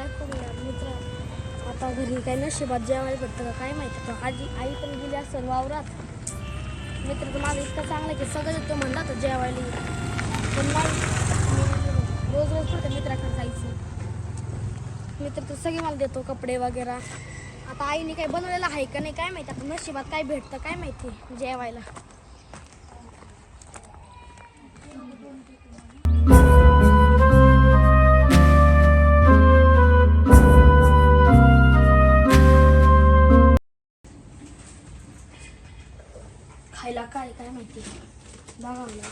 काय करू मित्र. आता घरी काय नशिबात जेवायला भेटतं का काय माहिती. तर आजी आई पण गेली असेल वावरात. मित्र तर माझा इतका चांगला की सगळं येतो म्हणला तर जेवायला. पण नाही मी रोज रोज कुठे मित्राकडे जायचं? मित्र तर सगळे मला देतो कपडे वगैरे. आता आईने काही बनवलेलं आहे का नाही काय माहिती. आता नशिबात काय भेटतं काय माहिती जेवायला. खायला काय काय माहिती? बघा मला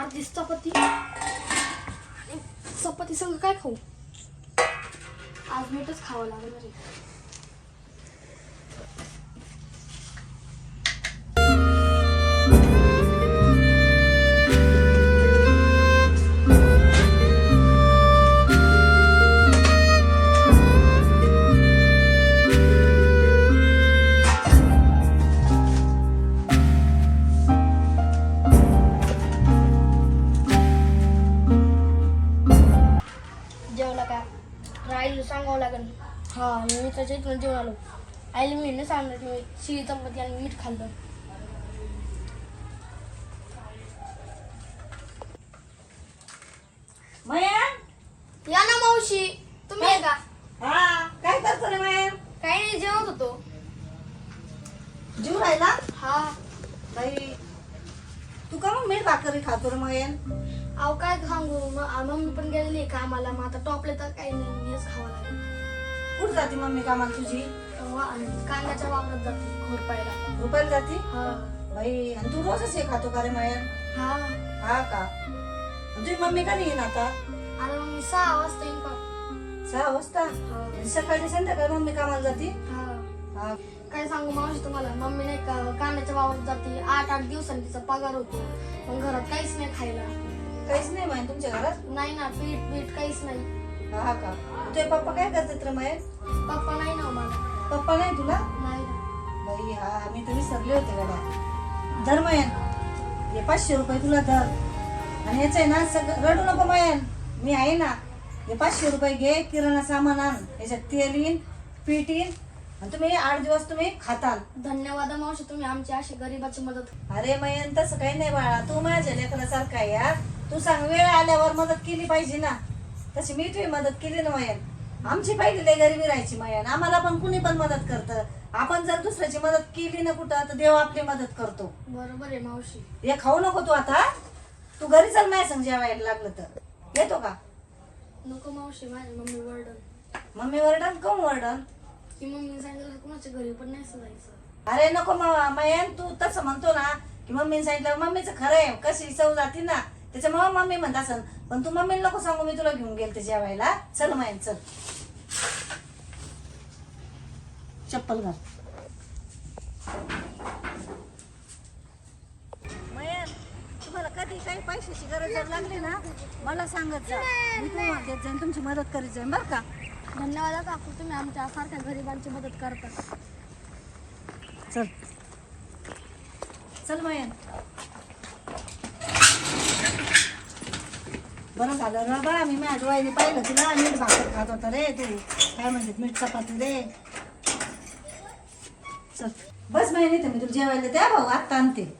अर्धी चपाती. चपाती संग काय खाऊ? आज मीठच खावं लागणार आहे. सांगावं लागेल. हा मी मित्राच्या इथून जेवण आलो. आईला मी नाही सांगणार की मी शिळी चपाती आणि मीठ खाल्लं. मयन या ना मावशी तुम्ही आहे का? हा काय करतो रे मयन काही नाही जेवत होतो. जीव राहिला? हा. बाई तू का मग मीठ भाकरी खातो रे मयन अहो काय सांगू म- आ, मम्मी पण गेलेली कामाला. मग आता टॉपले तर काही नाही मीच खावं लागेल. कुठं जाते मम्मी कामाला तुझी? आणि कांद्याच्या वावरात जाते घोरपायला. रुपयाला जाते? हा. बाई आणि तू रोजच हे खातो का रे मयन हा. हा का? आणि तुझी मम्मी का नाही येईन आता? आता मग मी सहा वाजता येईन पण सहा वाजता? आणि सकाळी संध्याकाळी मम्मी कामाला जाते? हा. हा. काय सांगू मावशी तुम्हाला? मम्मी नाही का कांद्याच्या वावरात जाते. आठ आठ दिवसांनी तिचा पगार होतो. मग घरात काहीच नाही खायला. काहीच नाही मयन तुमच्या घरात? नाही ना पीठ पीठ काहीच नाही. हा का? तुझे पप्पा काय करतात रे मयन पप्पा नाही ना मला पप्पा नाही तुला? नाही. ना बाई हा मी तर विसरले होते गड्या. धर मयन हे पाचशे रुपये तुला धर. आणि याचं आहे ना सगळं रडू नको मयन मी आहे ना हे पाचशे रुपये घे किराणा सामान आण. याच्यात तेल येईन पीठ येईन आणि तुम्ही आठ दिवस तुम्ही खाताल. धन्यवाद मावशी तुम्ही आमची अशी गरीबाची मदत. अरे मयन तसं काही नाही बाळा. तू माझ्या लेकरासारखा आहे यार. तू सांग वेळ आल्यावर मदत केली पाहिजे ना? तशी मी तुझी मदत केली ना मयन? आमची पहिली लय गरिबी राहायची मयन. आम्हाला पण कुणी पण मदत करतं. आपण जर दुसऱ्याची मदत केली ना कुठं तर देव आपली मदत करतो. बरोबर आहे मावशी. हे खाऊ नको तू आता तू घरी चल माझ्या संग जेवायला लागलं तर. येतो का? नको मावशी माझी मम्मी वरडन. मम्मी वरडन? कोण वरडन? की मम्मी सांगितलं कुणाच्या घरी पण नाही जायचं अरे नको मयन तू तसं म्हणतो ना की मम्मीने सांगितलं मम्मीचं खरं आहे कशी चव जाती ना त्याच्यामुळे मम्मी म्हणत असन पण तू मम्मीला नको सांगू मी तुला घेऊन गेलते जेवायला. चल मयन चल. चप्पल घाल. मयन तुम्हाला कधी काही पैशाची गरज जर लागली ना मला सांगत जा. मी तुम्हाला देत जाईन तुमची मदत करीत जाईन बरं का? धन्यवाद काकू. तुम्ही आमच्या सारख्या गरिबांची मदत करता. चल. चल मयन बरं झालं. ना बा मी माझ्या डोळ्याने पाहिलं. तुला मीठ भाकर खात होता रे तू. काय म्हणते मीठ चपाती रे. चल. बस माहिती तर मी तुला जेवायला द्या भाऊ. आत्ता आणते.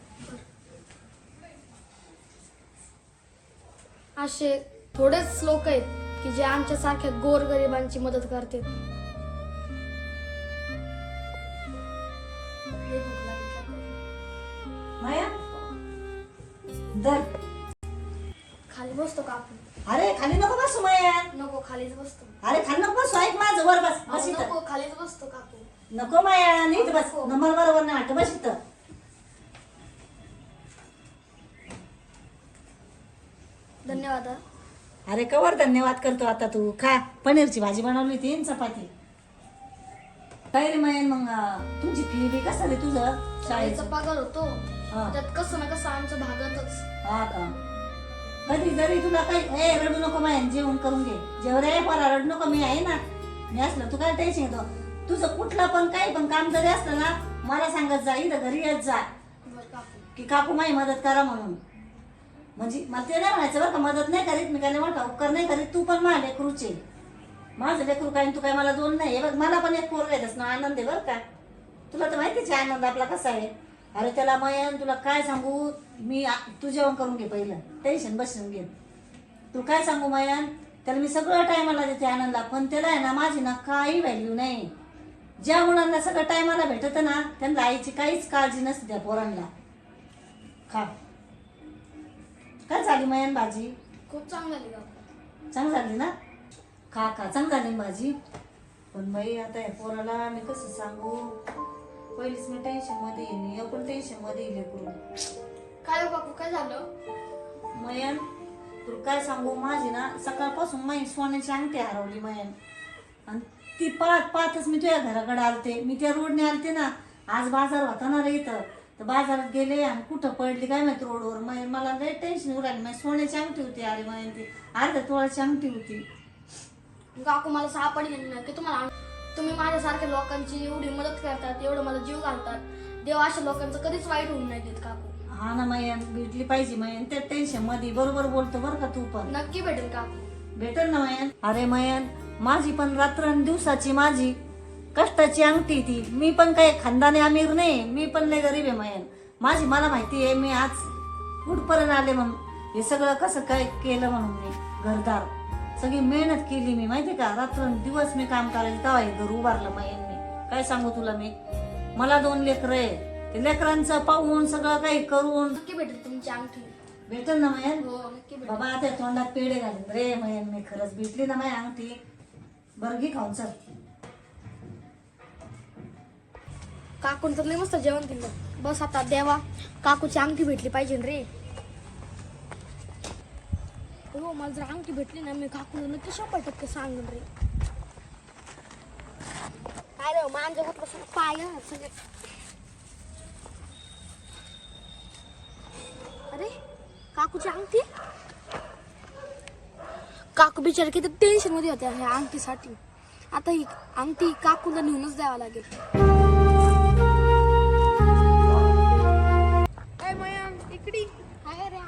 असे थोडेच लोक आहेत की जे आमच्या सारख्या मदत करतात. अरे खाली नको बसू ऐक माझं वर बस बस इथं. नको खालीच बसतो काकू नको माया नीट बस नको. नंबर बरोबर नाही वाटत बस इथं. धन्यवाद हा. अरे कवर धन्यवाद करतो आता तू. खा पनीरची भाजी बनवली आणि चपाती. काय रे मायन मग अं, तुमची फी बी कसं रे तुझं? शाळेचा शाळेचं? पगार होतो. हा. त्यात कसं ना कसं आमचं भागतच. हा का? कधी जरी तुला काही ए रडू नको मायन जेवण करून घे. जेवण रे पोरा रडू नको मी आहे ना. मी असलं तू काय टेन्शन घेतो? तुझं कुठलं पण काही पण काम जरी असलं ना मला सांगत जा इथं घरी येत जा. की काकू माही मदत करा म्हणून. म्हणजे मला ते नाही म्हणायचं बरं का मदत नाही करीत मी काय मोठा उपकार नाही करीत. तू पण माझ्या लेकरूचे. माझं लेकरू काय तू काय मला दोन नाही हे बघ. मला पण एक पोरग येतच ना आनंद आहे बरं का. तुला तर माहितीच आहे आनंद आपला कसा आहे. अरे त्याला मयन तुला काय सांगू? मी तू जेवण करून घे पहिलं. टेन्शन बसून घे. तू काय सांगू मयन त्याला मी सगळं टायमाला देते आनंदला पण त्याला आहे ना माझी ना काही व्हॅल्यू नाही. ज्या मुलांना सगळं टायमाला भेटत ना त्यांना आईची काहीच काळजी नसते त्या पोरांना. खा. काय झाली मयन भाजी? खूप चांगलं झाली चांग झाली ना? खा खा. चांग झाली भाजी? पण बाई आता या पोराला मी कसं सांगू? पहिलीच मी टेन्शनमध्ये येणे आपण टेन्शनमध्ये येईल करून काय हो काकू काय झालं? मयन तुला काय सांगू? माझी ना सकाळपासून माझी सोन्याची अंगठी हरवली मयन. आणि ती पाहत पाहतच मी तुझ्या घराकडे आलते. मी त्या रोडने आलते ना आज बाजार होता ना रे इथं. तर बाजारात गेले आणि कुठं पडली काय माहिती रोडवर? मग मला लय टेन्शन येऊ माझी सोन्याची अंगठी होती अरे मयन ती. अर्ध्या तोळ्याची अंगठी होती. काकू मला सापडली नाही. की तुम्हाला तुम्ही माझ्यासारख्या लोकांची एवढी मदत करतात एवढं मला जीव घालतात. देव अशा लोकांचं कधीच वाईट होऊन नाही देत काकू. हा ना मयन भेटली पाहिजे मयन त्या टेन्शनमध्ये बरोबर बोलतो बरं का तू पण. नक्की भेटेल काकू. भेटेल ना मयन अरे मयन माझी पण रात्र दिवसाची माझी. कष्टाची अंगठी ती. मी पण काही खानदानी अमीर नाही. मी पण लय गरीब आहे मयन माझी मला माहिती आहे मी आज कुठपर्यंत आले म्हणून. हे सगळं कसं काय केलं म्हणून मी. घरदार. सगळी मेहनत केली मी माहिती का? रात्र दिवस मी काम करायला तेव्हा हे घर उभारलं मयन. मी काय सांगू तुला मी? मला दोन लेकरं आहे ते लेकरांचं पाहून सगळं काही करून नक्की भेटेल तुमची अंगठी. भेटेल ना मयन? हो नक्की भेटेल. बाबा त्या तोंडात पेढे घालीन. रे मयन मी खरंच भेटली ना माझी अंगठी. बरं घे खाऊन चल. काकून तर लय मस्त जेवण दिलं. बस आता देवा. काकूची अंगठी भेटली पाहिजे ना रे. हो मला जर अंगठी भेटली ना मी काकूला नक्की शंभर टक्के सांगेन रे. काय रे माझ्या होत पाय सगळे. अरे काकूची अंगठी? काकू बिचार किती टेन्शनमध्ये होत्या ह्या अंगठीसाठी. आता ही अंगठी काकूला नेऊनच द्यावा लागेल. इकडी काय रे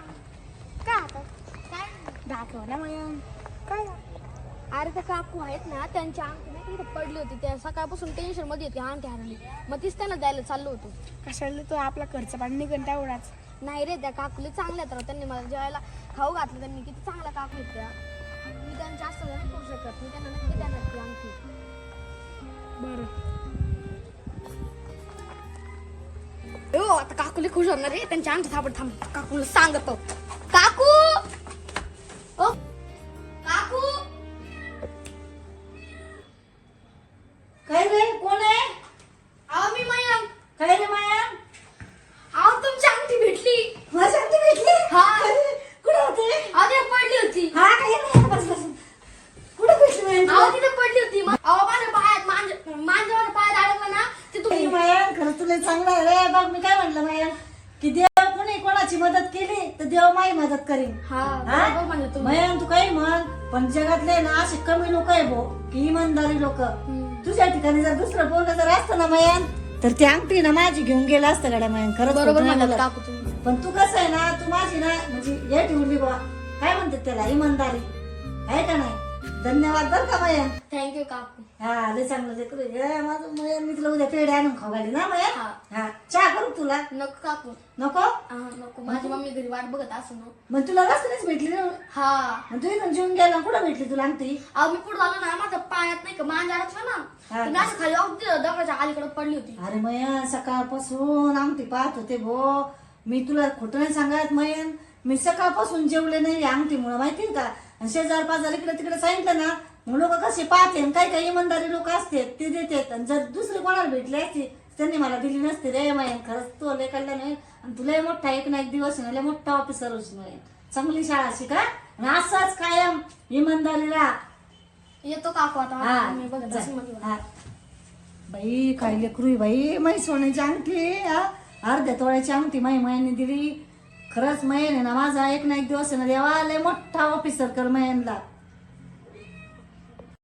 काय आता? दाखव ना मयन काय? अरे त्या काकू आहेत ना त्यांची अंगठी नाही का इथं पडली होती. त्या सकाळपासून टेन्शनमध्ये होती अंगठी हरवली मग तीच त्यांना द्यायला चाललो होतो. कशाला तो आपला खर्च पाणी निघन तेवढाच. नाही रे त्या काकूले चांगल्या तर त्यांनी मला जेवायला खाऊ घातलं. त्यांनी किती चांगल्या काकू आहेत त्या. मी त्यांची जास्त नाही करू शकत. मी त्यांना नक्की देणार ती अंगठी. बरं. हो आता काकूले खुश होणार रे त्यांची अंगठी थांबत थांब काकूला सांगतो. देव माझी मदत करीन. हा हा? बरोबर म्हणलं तुम्ही मयन तू काही म्हण. पण जगातले ना असे कमी लोक आहे भो की इमानदारी लोक. तुझ्या ठिकाणी जर दुसरं पोरग जर असतं ना मयन तर ती अंगठी ना माझी घेऊन गेला असतं गाड्या मयन खरंच बरोबर म्हणलं. काकू तुम्ही. पण तू कसं आहे ना तू माझी ना म्हणजे हे ठेवली बा. काय म्हणतात त्याला? इमानदारी. आहे का नाही? धन्यवाद बरं का मयन थँक्यू काकू. हा लय चांगलं लेकरू आहे. माझं मी तुला उद्या पेढे आणून खाऊ घाली ना मयन हा. हा चहा करू तुला? नको काकू. नको? हा, नको. माझी मम्मी घरी वाट बघत असं ना. मग तुला रस्त्यानेच भेटली ना? हा. मग तू इथून जेवून गेला कुठं भेटली तुला अंगठी? अहो मी पुढे झालो ना माझ्या पायात नाही का मांज अडकला ना? हा. तर मी असं खाली अगदी दगडाच्या अलीकडे पडली होती. अरे मयन सकाळपासून अंगठी पाहत होते भो. मी तुला खोटं नाही सांगत मयन मी सकाळपासून जेवले नाही अंगठीमुळे माहिती का? आणि शेजार पाजार इकडे तिकडे सांगितलं ना मग लोक कसे पाहते आणि काही काही इमानदारी लोक असतात ते देतात आणि जर दुसरे कोणाला भेटले असते त्यांनी मला दिली नसते. रे मयन खरंच तो लय कळलं नाही आणि तुला मोठा एक ना एक दिवस लय मोठा ऑफिसर मयन चांगली शाळा शिका आणि असंच कायम इमानदारीला. येतो काकू आता. हा, मी बघत. असेल. हा. बाई काय लेकरू आहे बाई. माई सोन्याची अंगठी हा. अर्ध्या तोळ्याची अंगठी माई मायने दिली. खरंच मैन आहे ना माझा एक ना एक दिवस आहे ना देवा लय मोठा ऑफिसर कर मैनला